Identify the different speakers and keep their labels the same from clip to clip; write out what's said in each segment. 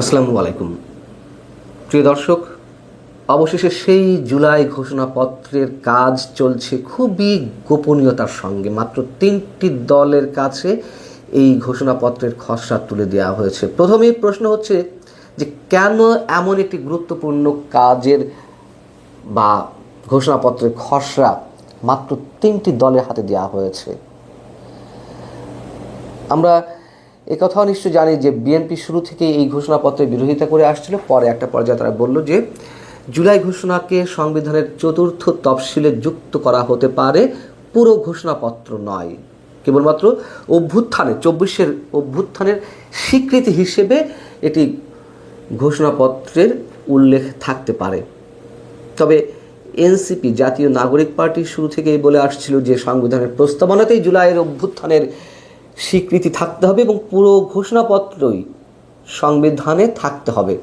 Speaker 1: আসসালামু আলাইকুম। প্রিয় দর্শক, অবশেষে সেই জুলাই ঘোষণাপত্রের কাজ চলছে খুবই গোপনীয়তার সঙ্গে। মাত্র তিনটি দলের কাছে এই ঘোষণাপত্রের খসড়া তুলে দেওয়া হয়েছে। প্রথমেই প্রশ্ন হচ্ছে যে কেন এমন একটি গুরুত্বপূর্ণ কাজের বা ঘোষণাপত্রের খসড়া মাত্র তিনটি দলের হাতে দেওয়া হয়েছে? আমরা এ কথাও নিশ্চয় জানি যে বিএনপি শুরু থেকে এই ঘোষণাপত্রের বিরোধিতা করে আসছিল। পরে একটা পর্যায়ে তারা বলল যে, জুলাই ঘোষণাকে সংবিধানের চতুর্থ তফসিলে যুক্ত করা হতে পারে, পুরো ঘোষণাপত্র নয়। কেবলমাত্র অভ্যুত্থানে চব্বিশের অভ্যুত্থানের স্বীকৃতি হিসেবে এটি ঘোষণাপত্রের উল্লেখ থাকতে পারে। তবে এনসিপি জাতীয় নাগরিক পার্টি শুরু থেকেই বলে আসছিল যে, সংবিধানের প্রস্তাবনাতেই জুলাইয়ের অভ্যুত্থানের স্বীকৃতি থাকতে হবে এবং পুরো ঘোষণাপত্রই সংবিধানে থাকতে হবে।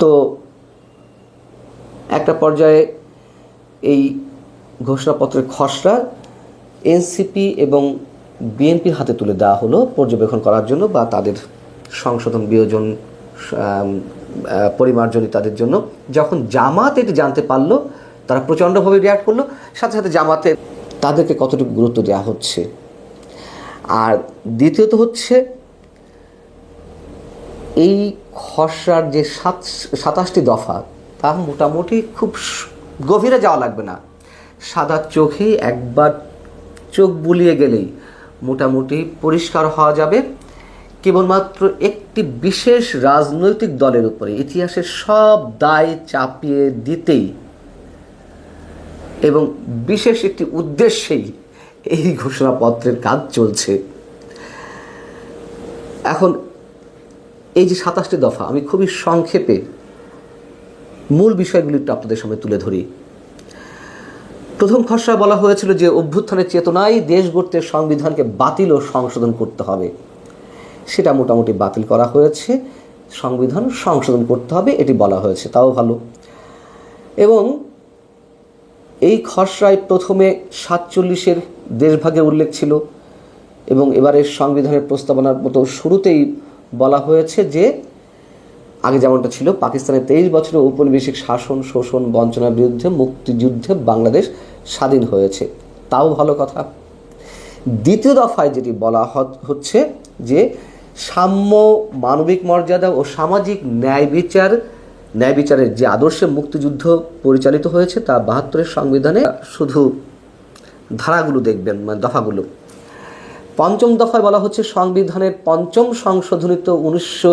Speaker 1: তো একটা পর্যায়ে এই ঘোষণাপত্রের খসড়া এনসিপি এবং বিএনপির হাতে তুলে দেওয়া হলো পর্যবেক্ষণ করার জন্য বা তাদের সংশোধন বিয়োজন পরিমার্জনী তাদের জন্য। যখন জামাত এটি জানতে পারল, তারা প্রচণ্ডভাবে রিয়াক্ট করল। সাথে সাথে জামাতে তাদেরকে কতটুকু গুরুত্ব দেওয়া হচ্ছে আর দ্বিতীয়ত হচ্ছে এই খসড়ার যে সাত, সাতাশটি দফা, তা মোটামুটি খুব গভীরে যাওয়া লাগবে না। সাদা চোখেই একবার চোখ বুলিয়ে গেলেই মোটামুটি পরিষ্কার হওয়া যাবে। কেবলমাত্র একটি বিশেষ রাজনৈতিক দলের উপরে ইতিহাসের সব দায় চাপিয়ে দিতেই এবং বিশেষ একটি উদ্দেশ্যেই এই ঘোষণাপত্রের কাজ চলছে। এখন এই যে সাতাশটি দফা, আমি খুবই সংক্ষেপে মূল বিষয়গুলি একটু আপনাদের সামনে তুলে ধরি। প্রথম খসড়া বলা হয়েছিল যে অভ্যুত্থানের চেতনায় দেশ গড়তে সংবিধানকে বাতিল ও সংশোধন করতে হবে। সেটা মোটামুটি বাতিল করা হয়েছে, সংবিধান সংশোধন করতে হবে, এটি বলা হয়েছে, তাও ভালো। এবং এই খসড়ায় প্রথমে সাতচল্লিশের দেশভাগের উল্লেখ ছিল এবং এবারের সংবিধানের প্রস্তাবনার মতো শুরুতেই বলা হয়েছে যে, আগে যেমনটা ছিল পাকিস্তানের তেইশ বছরের ঔপনিবেশিক শাসন, শোষণ, বঞ্চনার বিরুদ্ধে মুক্তিযুদ্ধে বাংলাদেশ স্বাধীন হয়েছে। তাও ভালো কথা। দ্বিতীয় দফায় যেটি বলা হচ্ছে যে, সাম্য, মানবিক মর্যাদা ও সামাজিক ন্যায় বিচার ন্যায় বিচারের যে আদর্শে মুক্তিযুদ্ধ পরিচালিত হয়েছে তা বাহাত্তরের সংবিধানে শুধু ধারাগুলো দেখবেন মানে দফাগুলো। পঞ্চম দফায় বলা হচ্ছে সংবিধানের পঞ্চম সংশোধনীত উনিশশো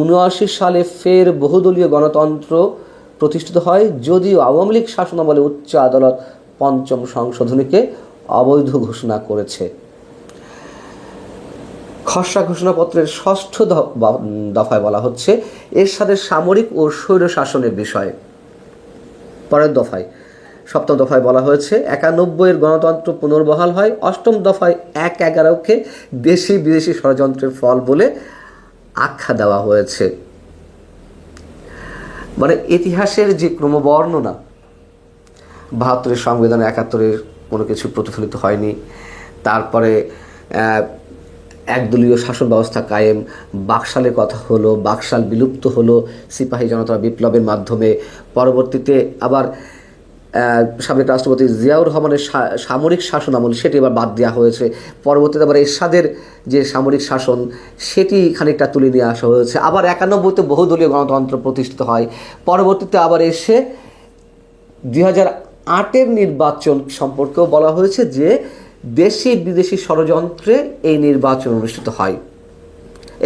Speaker 1: উনআশি সালে ফের বহুদলীয় গণতন্ত্র প্রতিষ্ঠিত হয়, যদিও আওয়ামী লীগ শাসনামলে উচ্চ আদালত পঞ্চম সংশোধনীকে অবৈধ ঘোষণা করেছে। খসড়া ঘোষণাপত্রের ষষ্ঠ দফায় বলা হচ্ছে এর সাথে সামরিক ও স্বৈর শাসনের বিষয়ে। পরের দফায়। সপ্তম দফায় বলা হয়েছে, একানব্বইয়ের গণতন্ত্র পুনর্বহাল হয়, অষ্টম দফায় এক এগারোকে দেশি বিদেশি ষড়যন্ত্রের ফল বলে আখ্যা দেওয়া হয়েছে। মানে ইতিহাসের যে ক্রমবর্ণনা, বাহাত্তরের সংবিধানে একাত্তরের কোনো কিছু প্রতিফলিত হয়নি। তারপরে একদলীয় শাসন ব্যবস্থা কায়েম, বাকশালের কথা হলো, বাকশাল বিলুপ্ত হলো সিপাহী জনতা বিপ্লবের মাধ্যমে। পরবর্তীতে আবার সাবেক রাষ্ট্রপতি জিয়াউর রহমানের সামরিক শাসন আমল সেটি এবার বাদ দেওয়া হয়েছে। পরবর্তীতে আবার এরশাদের যে সামরিক শাসন, সেটি খানিকটা তুলে নিয়ে আসা হয়েছে। আবার একানব্বইতে বহুদলীয় গণতন্ত্র প্রতিষ্ঠিত হয়। পরবর্তীতে আবার এসে দুই হাজার আটের নির্বাচন সম্পর্কেও বলা হয়েছে যে দেশি বিদেশি ষড়যন্ত্রে এই নির্বাচন অনুষ্ঠিত হয়।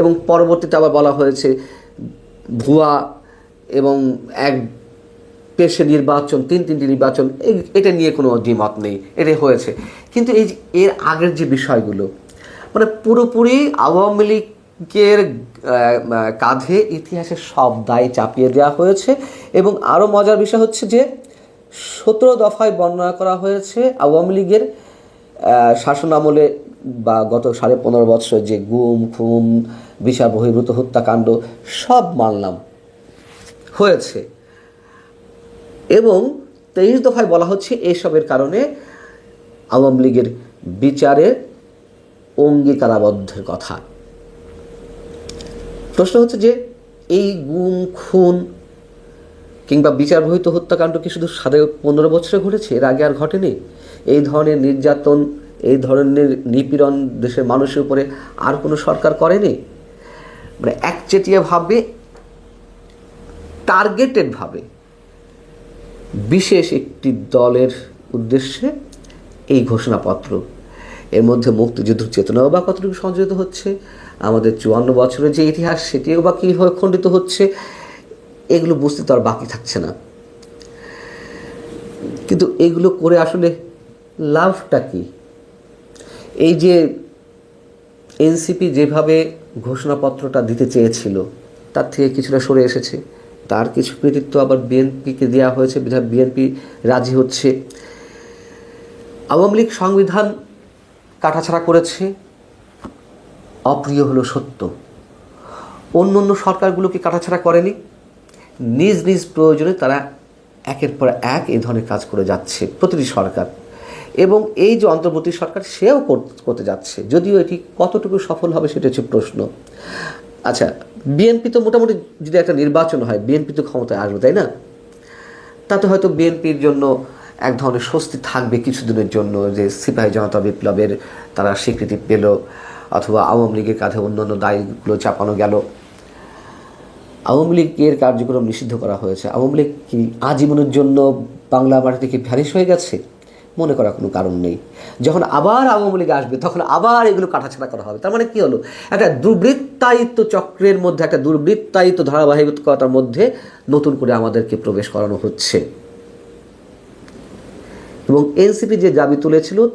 Speaker 1: এবং পরবর্তীতে আবার বলা হয়েছে, ভুয়া এবং এক পেশে নির্বাচন, তিন তিনটি নির্বাচন এটা নিয়ে কোনো দ্বিমত নেই এটা হয়েছে। কিন্তু এই এর আগের যে বিষয়গুলো মানে পুরোপুরি আওয়ামী লীগের কাঁধে ইতিহাসের সব দায় চাপিয়ে দেওয়া হয়েছে এবং আরও মজার বিষয় হচ্ছে যে, সতেরো দফায় বর্ণনা করা হয়েছে আওয়ামী লীগের শাসন আমলে বা গত সাড়ে পনেরো বছর যে গুম খুম বিষা বহির্ভূত হত্যাকাণ্ড, সব মানলাম। হয়েছে। এবং তেইশ দফায় বলা হচ্ছে এসবের কারণে আওয়ামী লীগের বিচারের অঙ্গীকারাবদ্ধের কথা। প্রশ্ন হচ্ছে যে এই গুম, খুন কিংবা বিচার বহিত হত্যাকাণ্ড কি শুধু সাড়ে পনেরো বছরে ঘটেছে? এর আগে আর ঘটেনি? এই ধরনের নির্যাতন, এই ধরনের নিপীড়ন দেশের মানুষের উপরে আর কোনো সরকার করেনি? মানে একচেটিয়াভাবে টার্গেটেডভাবে বিশেষ একটি দলের উদ্দেশ্যে এই ঘোষণাপত্র। এর মধ্যে মুক্তিযুদ্ধ চেতনাও বা কতটুকু সংযোজিত হচ্ছে, আমাদের চুয়ান্ন বছরের যে ইতিহাস সেটিও বা কীভাবে খণ্ডিত হচ্ছে, এগুলো বুঝতে তো আর বাকি থাকছে না। কিন্তু এগুলো করে আসলে লাভটা কি? এই যে এনসিপি যেভাবে ঘোষণাপত্রটা দিতে চেয়েছিল, তার থেকে কিছুটা সরে এসেছে। তার কিছু কৃতিত্ব আবার বিএনপিকে দেওয়া হয়েছে বিএনপি রাজি হচ্ছে। আওয়ামী লীগ সংবিধান কাটাছাড়া করেছে, অপ্রিয় হলো সত্য। অন্য অন্য সরকারগুলোকে কাটাছাড়া করেনি? নিজ নিজ প্রয়োজনে তারা একের পর এক এই ধরনের কাজ করে যাচ্ছে প্রতিটি সরকার। এবং এই যে অন্তর্বর্তী সরকার, সেও কর- করতে যাচ্ছে। যদিও এটি কতটুকু সফল হবে সেটা হচ্ছে প্রশ্ন। আচ্ছা বিএনপি তো মোটামুটি যদি একটা নির্বাচন হয়, বিএনপি তো ক্ষমতায় আসবে, তাই না? তাতে হয়তো বিএনপির জন্য এক ধরনের স্বস্তি থাকবে কিছুদিনের জন্য, যে সিপাহী জনতা বিপ্লবের তারা স্বীকৃতি পেল, অথবা আওয়ামী লীগের কাঁধে অন্যান্য দায়গুলো চাপানো গেল। আওয়ামী লীগের কার্যক্রম নিষিদ্ধ করা হয়েছে। আওয়ামী লীগ কি আজীবনের জন্য বাংলা মাটি থেকে ভ্যানিশ হয়ে গেছে? মনে করার কোনো কারণ নেই। যখন আবার আওয়ামী লীগ আসবে, তখন আবার এগুলো কাটাছাড়া করা হবে। তার মানে কী হলো? একটা দুর্বৃত্তায়িত্ব চক্রের মধ্যে, একটা দুর্বৃত্তায়িত্ব ধারাবাহিকতার মধ্যে নতুন করে আমাদেরকে প্রবেশ করানো হচ্ছে। এবং এনসিপি যে দাবি তুলেছিল,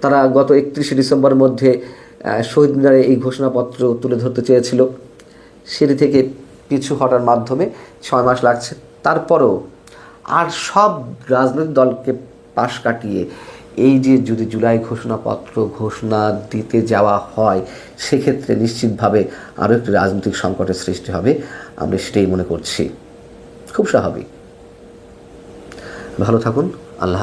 Speaker 1: তারা গত একত্রিশে ডিসেম্বরের মধ্যে শহীদ মিনারে এই ঘোষণাপত্র তুলে ধরতে চেয়েছিল। সেটি থেকে পিছু হটার মাধ্যমে ছয় মাস লাগছে। তারপরেও আর সব রাজনৈতিক দলকে পাশ কাটিয়ে এই যে যদি জুলাই ঘোষণাপত্র ঘোষণা দিতে যাওয়া হয়, সেক্ষেত্রে নিশ্চিতভাবে আরও একটি রাজনৈতিক সংকটের সৃষ্টি হবে। আমরা সেটাই মনে করছি। খুব স্বাভাবিক। ভালো থাকুন। আল্লাহ।